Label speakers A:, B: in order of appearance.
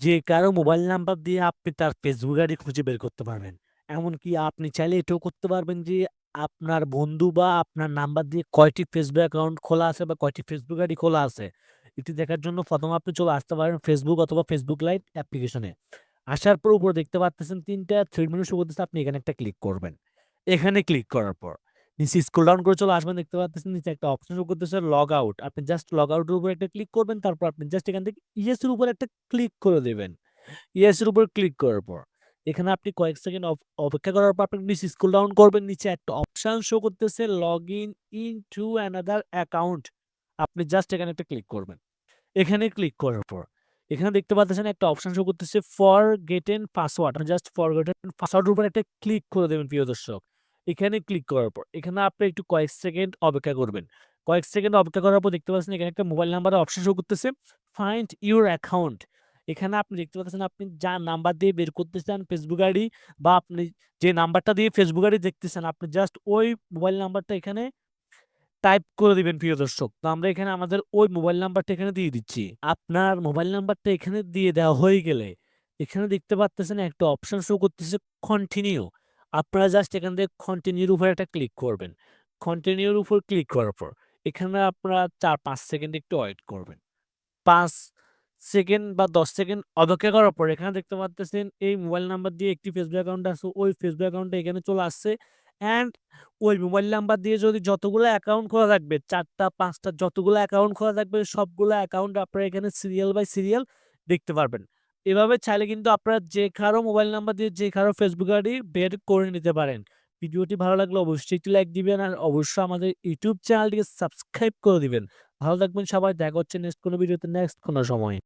A: যে কারও mobile number দিয়ে আপনি তার ফেসবুক আইডি খুঁজে বের করতে পারবেন। এমনকি আপনি চাইলে এটাও করতে পারবেন যে, আপনার বন্ধু বা আপনার নাম্বার দিয়ে কয়টি ফেসবুক অ্যাকাউন্ট খোলা আছে বা কয়টি ফেসবুক আইডি খোলা আছে। এটি দেখার জন্য ১ম এ আপনি চলে আসতে পারেন ফেসবুক অথবা ফেসবুক লাইট অ্যাপ্লিকেশনে। আসার পর উপরে দেখতে পারতেছেন ৩ টা থ্রি মেনু শো করতেছে আপনি এখানে একটা ক্লিক করবেন। এখানে ক্লিক করার পর নিচে স্ক্রল ডাউন করে চলে আসবেন, দেখতে পারতেছেন নিচে একটা অপশন শো করতেছে লগ আউট। আপনি জাস্ট লগ আউট এর উপরে একটা ক্লিক করবেন। তারপর আপনি জাস্ট এখান থেকে ইয়েস এর উপরে একটা ক্লিক করে দেবেন ইয়েস এর উপর ক্লিক করার পর, এখানে আপনি কয়েক সেকেন্ড অপ, অপেক্ষা করার পর আপনি নিচে স্ক্রল ডাউন করবেন। নিচে একটা অপশন শো করতেছে লগইন ইনটু অ্যানাদার অ্যাকাউন্ট। আপনি জাস্ট এখানে একটা ক্লিক করবেন। এখানে ক্লিক করার পর, এখানে দেখতে পাচ্ছেন একটা অপশন শো করতেছে ফরগেটেন পাসওয়ার্ড। আপনি জাস্ট ফরগেটেন পাসওয়ার্ড এর উপর একটা ক্লিক করে দেবেন, প্রিয় দর্শক। এখানে ক্লিক করার পর, এখানে আপনি একটু কয়েক সেকেন্ড অপেক্ষা করবেন। কয়েক সেকেন্ড অপেক্ষা করার পর দেখতে পাচ্ছেন এখানে একটা মোবাইল নাম্বারের অপশন শো করতেছে ফাইন্ড ইউর অ্যাকাউন্ট। এখানে আপনি দেখতে পাচ্ছেন আপনি যা নাম্বার দিয়ে বের করতে চান ফেসবুক আইডি বা আপনি যে নাম্বারটা দিয়ে Facebook আইডি দেখতেছেন, আপনি জাস্ট ওই মোবাইল নাম্বারটা এখানে টাইপ করে দিবেন প্রিয় দর্শক। তো আমরা এখানে আমাদের ওই মোবাইল নাম্বারটা এখানে দিয়ে দিচ্ছি। আপনার মোবাইল নাম্বারটা এখানে দিয়ে দেওয়া হয়ে গেলে, এখানে দেখতে পারতেছেন একটা অপশন শো করতেছে কন্টিনিউ। আপনারা জাস্ট এখান থেকে কন্টিনিউর উপর একটা ক্লিক করবেন। কন্টিনিউর উপর ক্লিক করার পর, এখানে আপনারা ৪-৫ সেকেন্ড একটু ওয়েট করবেন। পাঁচ সেকেন্ড বা ১০ সেকেন্ড অপেক্ষা করার পর, এখানে দেখতে পারতেছেন এই মোবাইল নাম্বার দিয়ে একটি Facebook অ্যাকাউন্ট আছে। ওই Facebook অ্যাকাউন্টটা এখানে চলে আসছে। অ্যান্ড ওই মোবাইল নাম্বার দিয়ে যদি যতগুলো অ্যাকাউন্ট খোলা থাকবে, চারটা, পাঁচটা যতগুলো অ্যাকাউন্ট খোলা থাকবে, সবগুলো অ্যাকাউন্ট আপনারা এখানে সিরিয়াল বাই সিরিয়াল দেখতে পারবেন। এভাবে চাইলে কিন্তু আপনারা যে কারও মোবাইল নাম্বার দিয়ে যে কারও ফেসবুক আইডি বের করে নিতে পারেন। ভিডিওটি ভালো লাগলে অবশ্যই একটি লাইক দিবেন আর অবশ্যই আমাদের ইউটিউব চ্যানেলটিকে সাবস্ক্রাইব করে দিবেন। ভালো থাকবেন সবাই। দেখা হচ্ছে নেক্সট কোনো ভিডিওতে নেক্সট কোনো সময়।